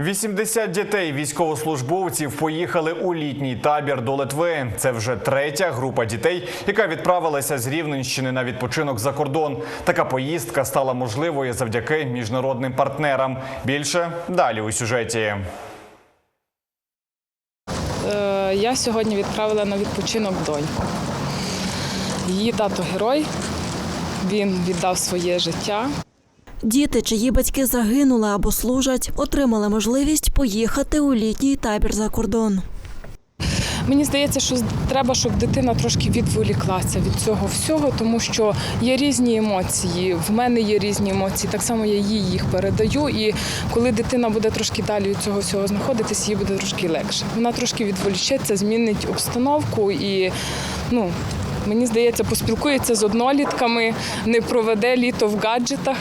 80 дітей військовослужбовців поїхали у літній табір до Литви. Це вже третя група дітей, яка відправилася з Рівненщини на відпочинок за кордон. Така поїздка стала можливою завдяки міжнародним партнерам. Більше далі у сюжеті. Е, Я сьогодні відправила на відпочинок доньку. Її тато герой. Він віддав своє життя. Діти, чиї батьки загинули або служать, отримали можливість поїхати у літній табір за кордон. Мені здається, що треба, щоб дитина трошки відволіклася від цього всього, тому що є різні емоції. В мене є різні емоції. Так само я їй їх передаю. І коли дитина буде трошки далі від цього всього знаходитись, їй буде трошки легше. Вона трошки відволічеться, змінить обстановку і ну. Мені здається, поспілкується з однолітками, не проведе літо в гаджетах.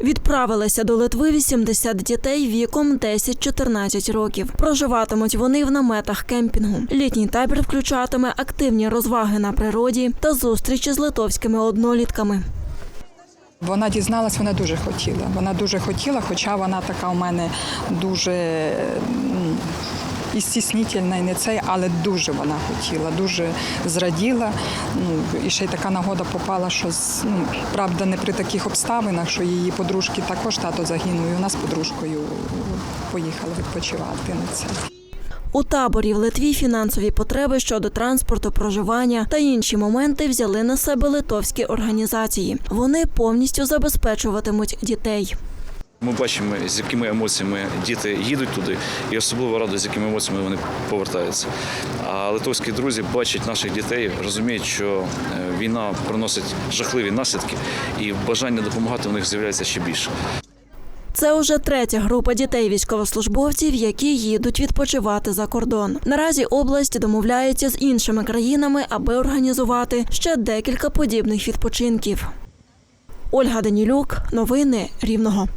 Відправилися до Литви 80 дітей віком 10-14 років. Проживатимуть вони в наметах кемпінгу. Літній табір включатиме активні розваги на природі та зустрічі з литовськими однолітками. Вона дізналась, вона дуже хотіла. Вона дуже хотіла, хоча вона така у мене дуже і стіснительна, і не цей, але дуже вона хотіла, дуже зраділа. Ну, і ще й така нагода попала, що ну, правда не при таких обставинах, що її подружки також тато загинув. І вона з подружкою поїхала відпочивати на це. У таборі в Литві фінансові потреби щодо транспорту, проживання та інші моменти взяли на себе литовські організації. Вони повністю забезпечуватимуть дітей. Ми бачимо, з якими емоціями діти їдуть туди, і особливо радо, з якими емоціями вони повертаються. А литовські друзі бачать наших дітей, розуміють, що е, війна приносить жахливі наслідки, і бажання допомагати у них з'являється ще більше. Це уже третя група дітей військовослужбовців, які їдуть відпочивати за кордон. Наразі область домовляється з іншими країнами, аби організувати ще декілька подібних відпочинків. Ольга Данілюк, новини Рівного.